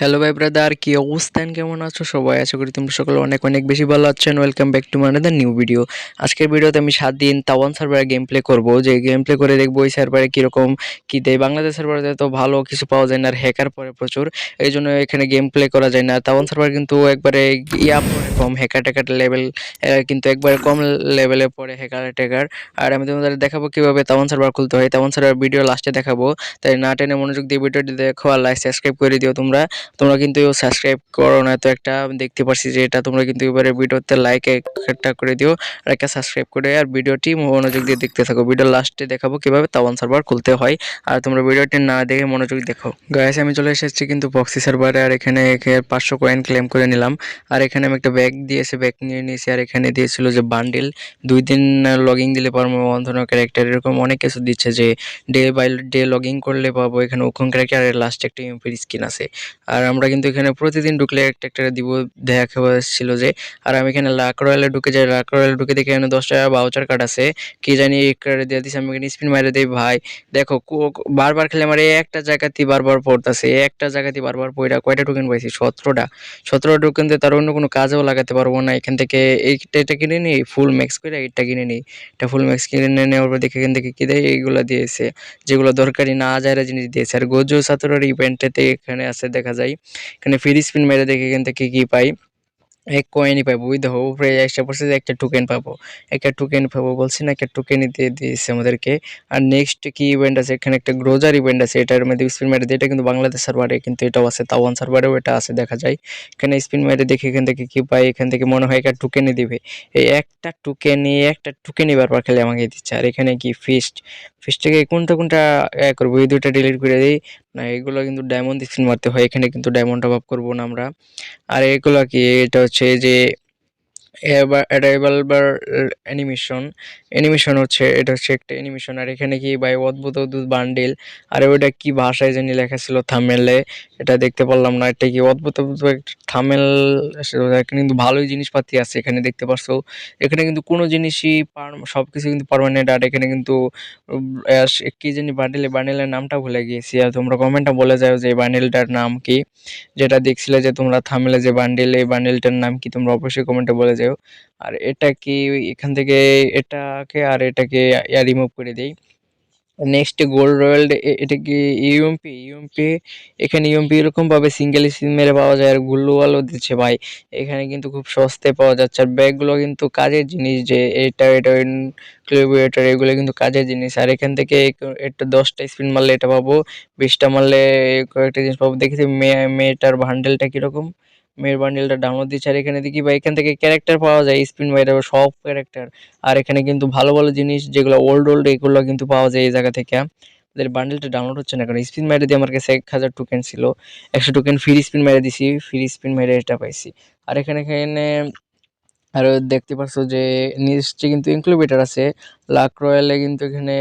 Hello ভাই brother কি অবস্থান কেমন আছো? সবাই আশা করি তোমরা সকলে অনেক অনেক বেশি ভালো আছেন। ওয়েলকাম ব্যাক টু মানাদার নিউ ভিডিও আজকের ভিডিওতে আমি সাত দিন তাওয়ান সার্ভারে গেম প্লে করব। যে গেম প্লে করে দেখব ওই সার্ভারে কীরকম কী দেয়। বাংলাদেশ সার্ভারে তো ভালো কিছু পাওয়া যায় না আর হ্যাকার পরে প্রচুর। এই জন্য এখানে গেম প্লে করা যায় না। তাওয়ান সার্ভার কিন্তু একবারে ইয়া পরে কম হ্যাকার ট্যাকার লেভেল কিন্তু একবারে কম লেভেলে পড়ে হ্যাকার ট্যাকার আর আমি তোমাদের দেখাবো কীভাবে তাওয়ান সার্ভার খুলতে হয়। তাওয়ান সার্ভার ভিডিও লাস্টে দেখাবো। তাই না টেনে মনোযোগ দিয়ে ভিডিওটি দেখো আর লাইক সাবস্ক্রাইব করে দিও তোমরা। তোমরা কিন্তু সাবস্ক্রাইব করো না, তো একটা দেখতে পারছি যে এটা তোমরা কিন্তু এবারে ভিডিওতে লাইক একটা করে দিও, আর একটা সাবস্ক্রাইব করে, আর ভিডিওটি মনোযোগ দিয়ে দেখতে থাকো। ভিডিও লাস্টে দেখাবো কীভাবে তাওয়ান সার্ভার খুলতে হয়, আর তোমরা ভিডিওটি না দেখে মনোযোগ দেখো। গাইস আমি চলে এসেছি কিন্তু বক্সি সার্ভারে আর এখানে পাঁচশো কয়েন ক্লেম করে নিলাম। আর এখানে আমি একটা ব্যাগ দিয়েছে ব্যাগ নিয়ে নিয়েছি, আর এখানে দিয়েছিল যে বান্ডিল দুই দিন লগিং দিলে পারব বন্ধন ক্যারেক্টার এরকম অনেক কিছু দিচ্ছে যে ডে বাই ডে লগিং করলে পাবো। এখানে উখন ক্যারেক্টার আর লাস্টে একটা ইউপির স্কিন আছে। আর আমরা কিন্তু এখানে প্রতিদিন ঢুকলে একটা একটা দিব। দেখা ছিল যে, আর আমি এখানে লাক রয়্যালে ঢুকে যাই লাক রয়্যালে ঢুকে দেখি এখানে দশ টাকা বাউচার কার্ড আছে। কি জানি কার্ড দিয়ে দিচ্ছে আমি এখানে স্পিন মারে দিই, ভাই। দেখো বারবার খেলে আমার এই একটা জায়গাতেই বারবার পড়তেছে, এই একটা জায়গাতেই বারবার পড়া কয়টা টোকেন পাইছি? সতেরোটা। সতেরোটা টোকেন তার অন্য কোনো কাজেও লাগাতে পারব না। এখান থেকে এইটা, এটা কিনে নিই ফুল ম্যাক্স করে এইটা কিনে নিই। এটা ফুল ম্যাক্স কিনে নেওয়ার পর দেখে এখান থেকে কী দেয়? এইগুলো দিয়েছে। যেগুলো দরকারি না যায় জিনিস দিয়েছে। আর গোজো সাতরের ইভেন্টেতে এখানে আছে, দেখা যায় এখানে ফ্রি স্পিন মেরে দেখে এখান থেকে কী পাই? এক কয়েনই পাবো ওই দেখো উপরে এসে পড়ছে একটা টোকেন পাবো। একটা টোকেন পাবো বলছি না, একটা টোকেনই দিয়ে দিয়েছে আমাদেরকে। আর নেক্সট কি ইভেন্ট আছে? এখানে একটা গ্রোজার ইভেন্ট আছে, এটার মধ্যে স্পিন মেরে এটা কিন্তু বাংলাদেশ সার্ভারে কিন্তু এটাও আছে, তাওয়ান সার্ভারেও এটা আছে, দেখা যায়। এখানে স্পিন মেরে দেখি এখান থেকে কি পাই? এখান থেকে মনে হয় একটা টোকেনই দিবে। এই একটা টোকেনই একটা টোকেনই বারবার খেলে আমাকে দিচ্ছে। আর এখানে কি ফিস্ট ফিস্ট থেকে কোনটা কোনটা করব? এই দুটা ডিলিট করে দিই। না, এগুলো কিন্তু ডায়মন্ড স্ক্রিন মারতে হয়। এখানে কিন্তু ডায়মন্ড অভাব করব না আমরা। আর এগুলো কি, এটা হচ্ছে যে এবার অ্যানিমেশন অ্যানিমেশন হচ্ছে, এটা হচ্ছে একটা অ্যানিমেশন আর এখানে কি ভাই অদ্ভুত অদ্ভুত বান্ডিল আর ওইটা কি ভাষায় জানি লেখা ছিল থামেলে এটা দেখতে পারলাম না, এটা কি অদ্ভুত অদ্ভুত থামেল কিন্তু ভালোই জিনিসপাতি আছে এখানে দেখতে পারছ। এখানে কিন্তু কোনো জিনিসই সব কিছু কিন্তু পারমানেন্ট আর এখানে কিন্তু কি জানি বান্ডেলে বান্ডেলের নামটা ভুলে গিয়েছি। আর তোমরা কমেন্টটা বলে যাও যে এই বান্ডেলটার নাম কি। যেটা দেখছিলে যে তোমরা থামেলে যে বান্ডেল এই বান্ডেলটার নাম কি, তোমরা অবশ্যই কমেন্টে বলে যাও। আর এটা কি এখান থেকে এটাকে আর এটাকে রিমুভ করে দেই। নেক্সট গোল্ড রয়্যাল এটা কি ইউএমপি ইউএমপি এখানে ইউএমপি এরকমভাবে সিঙ্গেল স্পিন মেরে পাওয়া যায় আর গুল্লুওয়ালও দিচ্ছে ভাই। এখানে কিন্তু খুব সস্তায় পাওয়া যাচ্ছে। আর ব্যাগগুলো কিন্তু কাজের জিনিস যে, এটা এটা ক্লিউবিয়েটার এগুলো কিন্তু কাজের জিনিস। আর এখান থেকে একটা দশটা স্পিন মারলে এটা পাবো, বিশটা মারলে কয়েকটা জিনিস পাবো। দেখেছি মেয়ে মেয়েটার ভান্ডেলটা কীরকম? মেয়ের বান্ডেলটা ডাউনলোড দিচ্ছে আর এখানে দেখি বা এখান থেকে ক্যারেক্টার পাওয়া যায় স্পিন বাইরে সব ক্যারেক্টার আর এখানে কিন্তু ভালো ভালো জিনিস, যেগুলো ওল্ড ওল্ড এগুলো কিন্তু পাওয়া যায় এই জায়গা থেকে। তাদের বান্ডেলটা ডাউনলোড হচ্ছে না, কারণ স্পিন মেরে দিয়ে আমার কাছে এক হাজার টোকেন ছিল। একশো টোকেন ফ্রি স্পিন মেরে দিছি ফ্রি স্পিন মেরে এটা পাইছি। আর এখানে এখানে আর দেখতে পাচ্ছ যে নিচে কিন্তু ইনক্লুবেটার আছে। লাক রয়্যালে কিন্তু এখানে,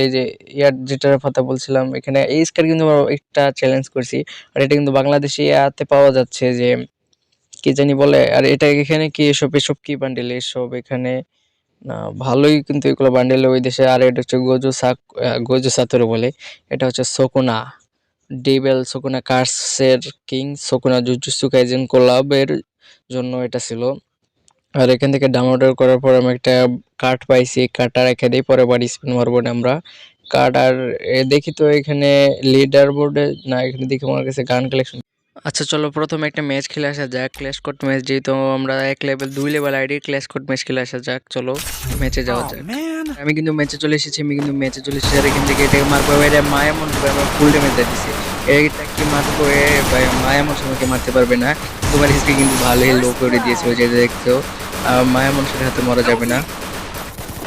এই যে, ইয়ার যেটার কথা বলছিলাম, এখানে এই স্কার কিন্তু একটা চ্যালেঞ্জ করছি। আর এটা কিন্তু বাংলাদেশে ইয়াতে পাওয়া যাচ্ছে যে কি জানি বলে, আর এটা এখানে কি এসব এসব কি বান্ডেল এসব এখানে? না, ভালোই কিন্তু এগুলো বান্ডেল ওই দেশে, আর এটা হচ্ছে গোজো সাক গোজো সাতর বলে। এটা হচ্ছে সকুনা ডেবেল সকুনা কার্সের কিং সকুনা জুজুসু কাইজেন কোলাবের জন্য এটা ছিল। আর এখান থেকে ডাউনলোড করার পর আমি একটা কার্ড পাইছি কার্ডটা রেখে দিই পরে বাড়ি স্পিন মারবো আমরা। কার্ড আর দেখি তো এখানে লিডার বোর্ডে না, এখানে দেখি আমার কাছে গান কালেকশন আচ্ছা চলো প্রথমে একটা ম্যাচ খেলে আসা যাক। ক্ল্যাশ কোড ম্যাচ যেহেতু আমরা এক লেভেল দুই level ID clash code match খেলে আসা যাক। চলো ম্যাচে যাওয়া যাক। আমি কিন্তু ম্যাচে চলে এসেছি আমি কিন্তু ম্যাচে চলে এসেছি। আর এখান থেকে এটাকে মারবো এটা মায়া মন করে আমার ফুল ড্যামেজ দিয়েছে এইটা কি মারবো এ ভাই মায়া মন আমাকে মারতে পারবে না? তোমার হিসকে কিন্তু ভালোই লো করে দিয়েছে ওই যে দেখছ। মায়া মানুষের হাতে মরা যাবে না।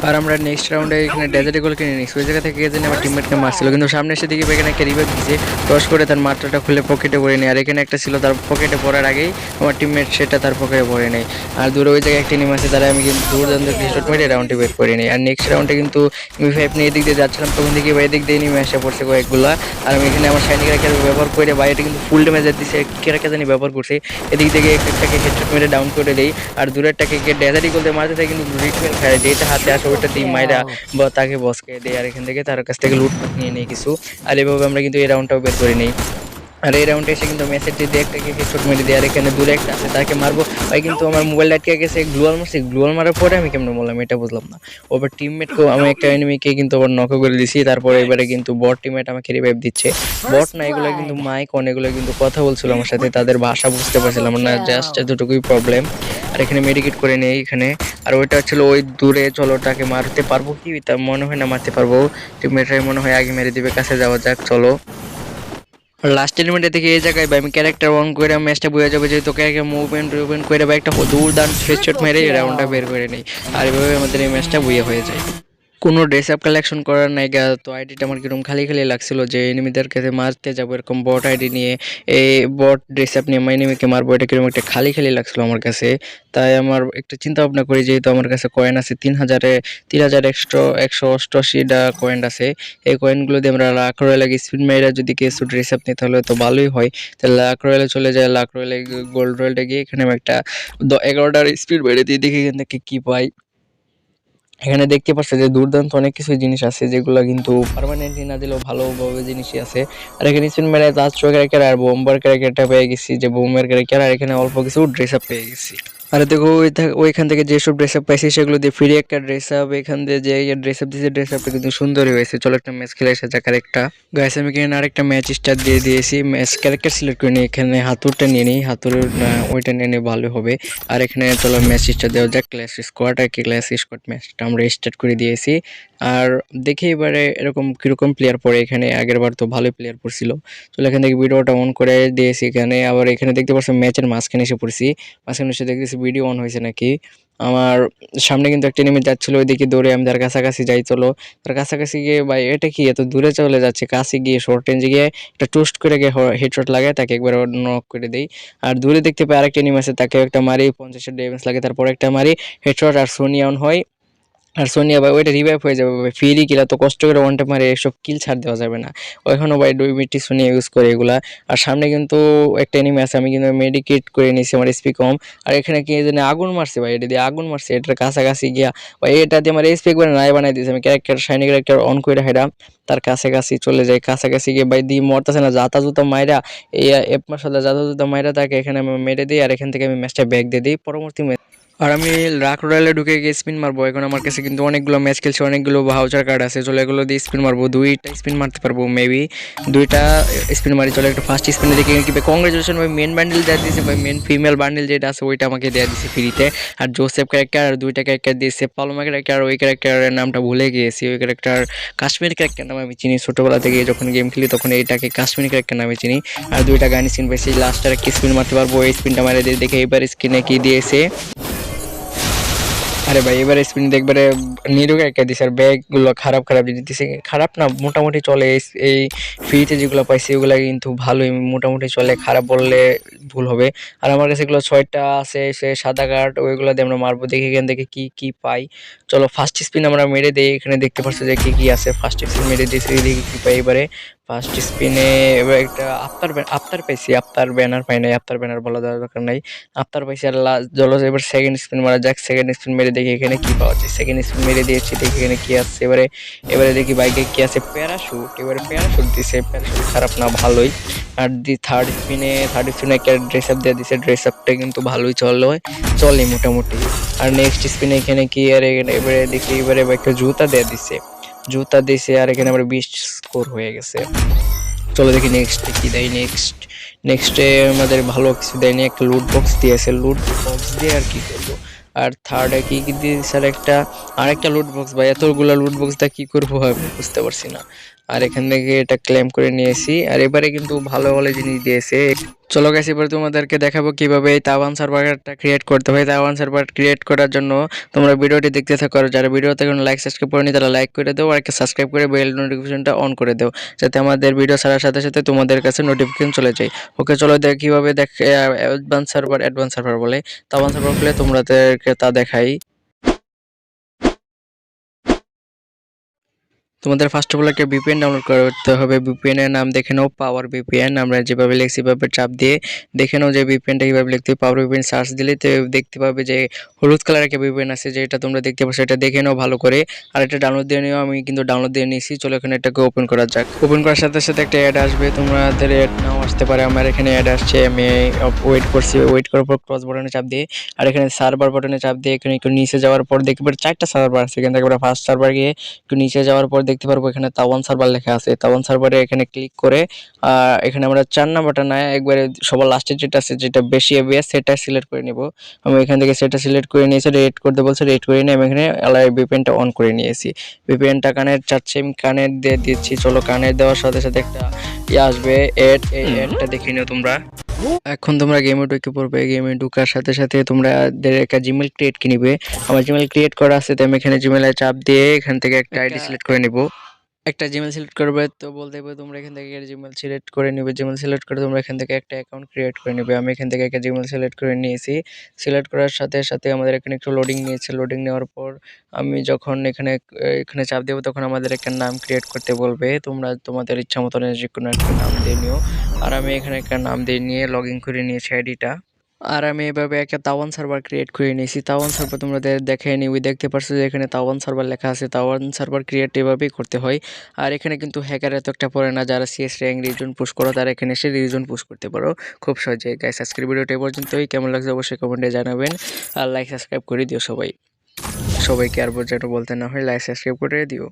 আর আমরা নেক্সট রাউন্ডে এখানে ডেজার্ট গোল কিনে নিই। ওই জায়গা থেকে যেন আমার টিমমেটকে মারছিল। কিন্তু সামনে এসে দিকে এখানে একটা রিভাইভ দিয়েছে টস করে তার মাত্রাটা খুলে পকেটে ভরে নেই আর এখানে একটা ছিল তার পকেটে পড়ার আগেই আমার টিমমেট সেটা তার পকেটে ভরে নেই আর দূরে ওই জায়গায় একটা নিম আছে, তারা আমি কিন্তু দুর্দান্ত শট মেরে রাউন্ডে বের করে নিই। আর নেক্সট রাউন্ডে কিন্তু আমি ফাইভ নিয়ে এদিক দিয়ে যাচ্ছিলাম, তখন দেখি ভাই এদিক দিয়ে নিমে আসা, পড়ছে কয়েকগুলা। আর আমি এখানে আমার শাইনি ক্যারেক্টার ব্যবহার করে বাইরে কিন্তু ফুল ড্যামেজ দিচ্ছে ক্যারেক্টার জানি ব্যবহার করছে। এদিক থেকে একটাকে হেডশট মেরে ডাউন করে দেই। আর দূরেরটাকে ডেজারি করতে মারতে থাকে কিন্তু রিটমেন্ট খায়। যেটা হাতে আসে ওইটা টিম মাইরা বা তাকে বসকে দেয় আর এখান থেকে তার কাছ থেকে লুট নিয়ে নেই কিছু। আর এভাবে আমরা কিন্তু এই রাউন্ডটাও বের করে নিই। আর এই রাউন্ডে এসে কিন্তু ম্যাচের যদি একটাকে হেডশট মেরে দেয়, আর এখানে দূরে একটা আছে, তাকে মারবো। ভাই, কিন্তু আমার মোবাইল আটকে গেছে গ্লোয়াল মারছি। গ্লোয়াল মারার পরে আমি কেমন বললাম, এটা বুঝলাম না। ওবার টিমমেটকেও আমি একটা এনিমিকে কিন্তু আবার নক করে দিছি। তারপরে এবারে কিন্তু বট টিমমেট আমাকে রিভাইভ দিচ্ছে। বট না, এগুলো কিন্তু মাইক অন অনেকগুলো কিন্তু কথা বলছিল আমার সাথে। তাদের ভাষা বুঝতে পারছিলাম না জাস্ট এতটুকুই প্রবলেম আর এখানে মেডিকেট করে নেই, এখানে। আর ওইটা ছিল ওই দূরে চলো, ওটাকে মারতে পারব কি? তা মনে হয় না মারতে পারব। টিমমেটরাই মনে হয় আগে মেরে দিবে, কাছে যাওয়া যাক, চলো। লাস্ট এলিমেন্টে থেকে এই জায়গায় আমি ক্যারেক্টার অন করে ম্যাচটা বোঝা যাবে যে তোকে ক্যারেক্টার মুভমেন্ট টুভমেন্ট করে বা একটা দুর্দান্ত হেডশট মেরে রাউন্ডটা বের করে নেই। আর এভাবে আমাদের এই ম্যাচটা বুঝে হয়ে যায়। কোনো ড্রেস আপ কালেকশন করার নাই গা তো আইডিটা আমার কীরকম খালি খালি লাগছিল যে এনিমিদের কাছে মারতে যাব এরকম বট আইডি নিয়ে। এই বট ড্রেস আপ নিয়ে আমার এনিমিকে মারবো, এটা কীরকম একটা খালি খালি লাগছিল আমার কাছে। তাই আমার একটা চিন্তা ভাবনা করি, যেহেতু আমার কাছে কয়েন আছে তিন হাজারে, তিন হাজার একশো একশো অষ্টআশিটা কয়েন আছে। এই কয়েনগুলো দিয়ে আমরা লাখ রয়েলে স্পিড মেয়েরা যদি কিছু ড্রেস আপ নিতে হলে তো ভালোই হয়। তাহলে লাখ রয়েলে চলে যায়, লাখ রয়েলে গোল্ড রয়েলটা গিয়ে এখানে আমি একটা এগারোটার স্পিড বেড়ে দিয়ে দেখি এখান থেকে কী পাই। এখানে দেখতে পাচ্ছ যে দুর্দান্ত অনেক কিছু জিনিস আছে, যেগুলো কিন্তু পারমানেন্টলি না দিলেও ভালোভাবে জিনিসই আছে। আর এখানে স্পিন তাজ ক্যারেক্টার আর বোম্বার ক্যারেক্টারটা পেয়ে গেছি, যে বোমের ক্যারেক্টার আর এখানে অল্প কিছু ড্রেস আপ পেয়ে গেছি। আর দেখো ওইখান থেকে যেসব ড্রেস আপ পাইছি, সেগুলো দিয়ে ফ্রি একটা ড্রেস আপ এখান দিয়ে যে ড্রেস আপ দিয়েছে ড্রেস আপটা কিন্তু সুন্দরই হয়েছে। চলো একটা ম্যাচ খেলে এসে যাক আরেকটা। গাইস আমি এখানে আরেকটা ম্যাচ স্টার্ট দিয়ে দিয়েছি। ম্যাচ ক্যারেক্টার সিলেক্ট করে নিই, এখানে হাতুরটা নিয়ে নিই। হাতুর ওইটা নিয়ে নিয়ে ভালো হবে। আর এখানে চলো ম্যাচ স্টার্ট দেওয়া যাক। ক্লাস স্কোয়াড আর কি ক্লাস স্কোয়াড ম্যাচটা আমরা স্টার্ট করে দিয়েছি। আর দেখি এবারে এরকম কীরকম প্লেয়ার পড়ে এখানে। আগের বার তো ভালোই প্লেয়ার পড়ছিল। চলো এখান থেকে ভিডিওটা অন করে দিয়েছি এখানে। আবার এখানে দেখতে পাচ্ছি ম্যাচের মাঝখানে এসে পড়ছি। মাঝখানে এসে দেখতেছি ভিডিও অন হয়েছে নাকি? আমার সামনে কিন্তু একটা নেমে যাচ্ছিল, ওইদিকে দৌড়ে আমি তার কাছাকাছি যাই, চলো। তার কাছাকাছি গিয়ে, ভাই, এটা কি? এত দূরে চলে যাচ্ছে, কাছে গিয়ে শর্ট রেঞ্জে গিয়ে একটা টোস্ট করে গিয়ে হেডশট লাগে তাকে একবার নক করে দেই। আর দূরে দেখতে পাই আরেকটা নেমে আছে তাকে একটা মারি, পঞ্চাশের ড্যামেজ লাগে, তারপর একটা মারি হেডশট আর সোনিয়ন হয়। আর সোনিয়া ভাই, ওইটা রিভাইভ হয়ে যাবে ভাই। ফ্রি কিল তো কষ্ট করে ওয়ান টাইম মারে, এসব কিল ছাড় দেওয়া যাবে না। ওইখানেও ভাই দুই মিনিট সোনিয়া ইউজ করে এগুলা। আর সামনে কিন্তু একটা এনিমি আছে, আমি কিন্তু মেডিকেট করে নিয়েছি আমার এসপি কম। আর এখানে কি জানি আগুন মারছে ভাই, এটা দিয়ে আগুন মারছে, এটার কাছাকাছি গিয়া। ভাই, এটা দিয়ে আমার এসপি একবার নাই বানাই দিয়েছে। আমি ক্যারেক্টার শাইনি ক্যারেক্টার অন করে হেডা তার কাছাকাছি চলে যায় কাছাকাছি গিয়ে ভাই দিয়ে মরতেছে না, জাতা জুতা মাইরা। এই এপমার সাথে জাতা জুতা মাইরা তাকে এখানে আমি মেরে দিই, আর এখান থেকে আমি ম্যাচটা ব্যাক দিয়ে দিই। পরবর্তী ম্যাচ আর আমি রাক রয়্যালে ঢুকে গিয়ে স্পিন মারবো। এখন আমার কাছে কিন্তু অনেকগুলো ম্যাচ খেলছে, অনেকগুলো ভাউচার কার্ড আছে। চলো এগুলো দিয়ে স্পিন মারবো। দুইটা স্পিন মারতে পারব মেবি দুইটা স্পিন মারি, চলো একটা ফার্স্ট স্পিনে দেখে কি কংগ্রেচুলেশন ভাই মেন বান্ডেল দেওয়া দিয়েছে ভাই। মেন ফিমেল বান্ডেল যেটা আছে, ওইটা আমাকে দেওয়া দিয়েছে ফ্রিতে আর জোসেফ ক্যারেক্টার আর দুইটা ক্যারেক্টার দিয়েছে। পালমা ক্যারেক্টার ওই ক্যারেক্টারের নামটা ভুলে গিয়েছি। ওই ক্যারেক্টার কাশ্মীর ক্যারেক্টার নামে আমি চিনি। ছোটোবেলা থেকে যখন গেম খেলি, তখন এইটাকে কাশ্মীর ক্যারেক্টার নামে চিনি। আর দুইটা গান স্পিন পেয়েছি লাস্টার কি স্পিন মারতে পারব। ওই স্পিনটা মারে দিয়ে দেখে, এবার স্ক্রিনে কি দিয়েছে। আরে ভাই, এবারে স্পিন দেখবারে নিরোগ একটা দিছে, আর ব্যাগগুলো খারাপ খারাপ জিনিস দিছে, খারাপ না, মোটামুটি চলে। এই ফ্রিতে যেগুলো পাইছি, ওগুলো কিন্তু ভালোই, মোটামুটি চলে, খারাপ বললে ভুল হবে। আর আমার কাছে এগুলো ছয়টা আছে, সে সাদা কার্ড ওইগুলো দিয়ে আমরা মারবো, দেখি এখান থেকে কি কি পাই। চলো ফার্স্ট স্পিন আমরা মেরে দিই, এখানে দেখতে পাচ্ছ যে কি কি আছে। ফার্স্ট স্পিন মেরে দিয়েছি, দেখি কি পাই এবারে। ফার্স্ট স্পিনে এবার একটা আফতার আফতার পাইছি আফতার ব্যানার পাই নাই আফতার ব্যানার বলা দেওয়ার দরকার নাই। আফতার পাইছি আর লাস্ট এবার সেকেন্ড স্পিন মারা যাক সেকেন্ড স্পিন মেরে দেখি এখানে কি পাওয়া যায়। সেকেন্ড স্পিন মেরে দিয়েছি, দেখি এখানে কি আছে। এবারে এবারে দেখি বাইকে কি আছে। প্যারাশুট এবারে প্যারাশুট দিছে প্যারাশুট খারাপ না, ভালোই। আর দি থার্ড স্পিনে থার্ড স্পিনে একটা ড্রেস আপ দিয়ে দিছে। ড্রেস আপটা কিন্তু ভালোই চলে চলে মোটামুটি। আর নেক্সট স্পিনে এখানে কি, আর এখানে, এবারে দেখি, এবারে একটা জুতা দিয়ে দিছে। জুতা দিছে, আর এখানে আমার বিশ স্কোর হয়ে গেছে। চলো দেখি নেক্সট কি দেয় নেক্সট নেক্সটে আমাদের ভালো কিছু দেয়নি একটা লুট বক্স দিয়েছে লুট বক্স দিয়ে আর কি করব? আর থার্ডে কি কি দিয়েছে? আর একটা, আরেকটা লুট বক্স বা এতগুলো লুট বক্স দিয়ে কি করব আমি বুঝতে পারছি না। আর এখান থেকে এটা ক্লেম করে নিয়েছি। আর এবারে কিন্তু ভালো ভালো জিনিস দিয়েছে। চলো গেছি এবার তোমাদেরকে দেখাবো কীভাবে এই তাওয়ান সার্ভারটা ক্রিয়েট করতে হয়। তাওয়ান সার্ভার ক্রিয়েট করার জন্য তোমরা ভিডিওটি দেখতে থাকো। যারা ভিডিওতে কোনো লাইক সাবস্ক্রাইব করেনি, তারা লাইক করে দাও। আর সাবস্ক্রাইব করে বেল নোটিফিকেশনটা অন করে দাও। যাতে আমাদের ভিডিও ছাড়ার সাথে সাথে তোমাদের কাছে নোটিফিকেশন চলে যায়। ওকে চলো দেখ, কীভাবে দেখ অ্যাডভান্স সার্ভার অ্যাডভান্স সার্ভার বলে তাওয়ান সার্ভার খুলে তোমাদেরকে তা দেখাই। তোমাদের ফার্স্ট অফ অল একটা ভিপিএন ডাউনলোড করতে হবে। ভিপিএন এর নাম দেখে নাও পাওয়ার ভিপিএন আমরা যেভাবে লিখছি সেভাবে চাপ দিয়ে দেখে নাও যে ভিপিএনটা কীভাবে লিখতে পাওয়ার ভিপিএন সার্চ দিলে তো দেখতে পাবে যে হলুদ কালার একটা ভিপিএন আছে, যেটা তোমরা দেখতে পাচ্ছ এটা দেখে নাও ভালো করে। আর এটা ডাউনলোড দিয়ে নিও, আমি কিন্তু ডাউনলোড দিয়ে নিয়েছি চলো এখানে এটাকে ওপেন করা যাক। ওপেন করার সাথে সাথে একটা অ্যাড আসবে। তোমাদের অ্যাড নাও। আসতে পারে। আমার এখানে অ্যাড আসছে, আমি ওয়েট করছি। ওয়েট করার পর ক্রস বাটনে চাপ দিয়ে, আর এখানে সার্ভার বাটনে চাপ দিয়ে এখানে একটু নিচে যাওয়ার পর দেখতে পারি চারটা সার্ভার আছে। এখান থেকে আমরা ফার্স্ট সার্ভার গিয়ে একটু নিচে যাওয়ার পর দেখতে পারব এখানে তাওয়ান সার্ভার লেখা আছে। তাওয়ান সার্ভারে এখানে ক্লিক করে এখানে আমরা চার নাম্বারটা না একবারে সবার লাস্টে যেটা আছে, যেটা বেশি এবিএস সেটা সিলেক্ট করে নিব। আমি এখান থেকে সেটা সিলেক্ট করে নিয়েছি রেড করতে বলছে রেড করে নিয়ে আমি এখানে ভিপিএনটা অন করে নিয়েছি। ভিপিএনটা কানের চাচ্ছে, আমি কানের দিয়ে দিচ্ছি। চলো কানের দেওয়ার সাথে সাথে একটা আসবে? এড এই এডটা দেখে নিও তোমরা। এখন তোমরা গেমে ঢুকে পড়বে। গেমে ঢুকার সাথে সাথে তোমরা একটা জিমেল ক্রিয়েট কিনবে। আমার জিমেল ক্রিয়েট করা আছে তো আমি এখানে জিমেলে চাপ দিয়ে এখান থেকে একটা আইডি সিলেক্ট করে নিব। একটা জিমেল সিলেক্ট করবে, তো বলতে হবে তোমরা এখান থেকে জিমেল সিলেক্ট করে নিবে। জিমেল সিলেক্ট করে তোমরা এখান থেকে একটা অ্যাকাউন্ট ক্রিয়েট করে নিবে। আমি এখান থেকে একটা জিমেল সিলেক্ট করে নিয়েছি। সিলেক্ট করার সাথে সাথে আমাদের এখানে একটু লোডিং নিয়েছে। লোডিং নেওয়ার পর আমি যখন এখানে এখানে চাপ দেবো তখন আমাদের একটা নাম ক্রিয়েট করতে বলবে। তোমরা তোমাদের ইচ্ছা মতন যে কোনো একটা নাম দিয়ে নিও। আর আমি এখানে একটা নাম দিয়ে নিয়ে লগ ইন করে নিয়েছি আইডিটা আর আমি এভাবে একটা তাওয়ান সার্ভার ক্রিয়েট করে নিয়েছি। তাওয়ান সার্ভার তোমরা দেখে নিবি দেখতে পারছ যে এখানে তাওয়ান সার্ভার লেখা আছে। তাওয়ান সার্ভার ক্রিয়েট এভাবেই করতে হয়। আর এখানে কিন্তু হ্যাকার এত একটা পড়ে না, যারা সিএস র্যাঙ্ক রিজন পুশ করো, তারা এখানে এসে রিজন পুশ করতে পারো। খুব সহজে। গাইস আজকের ভিডিওটা পর্যন্তই। কেমন লাগছে অবশ্যই কমেন্টে জানাবেন। আর লাইক সাবস্ক্রাইব করে দিও সবাই। সবাইকে আর যেন বলতে না হয় লাইক সাবস্ক্রাইব করে দিও।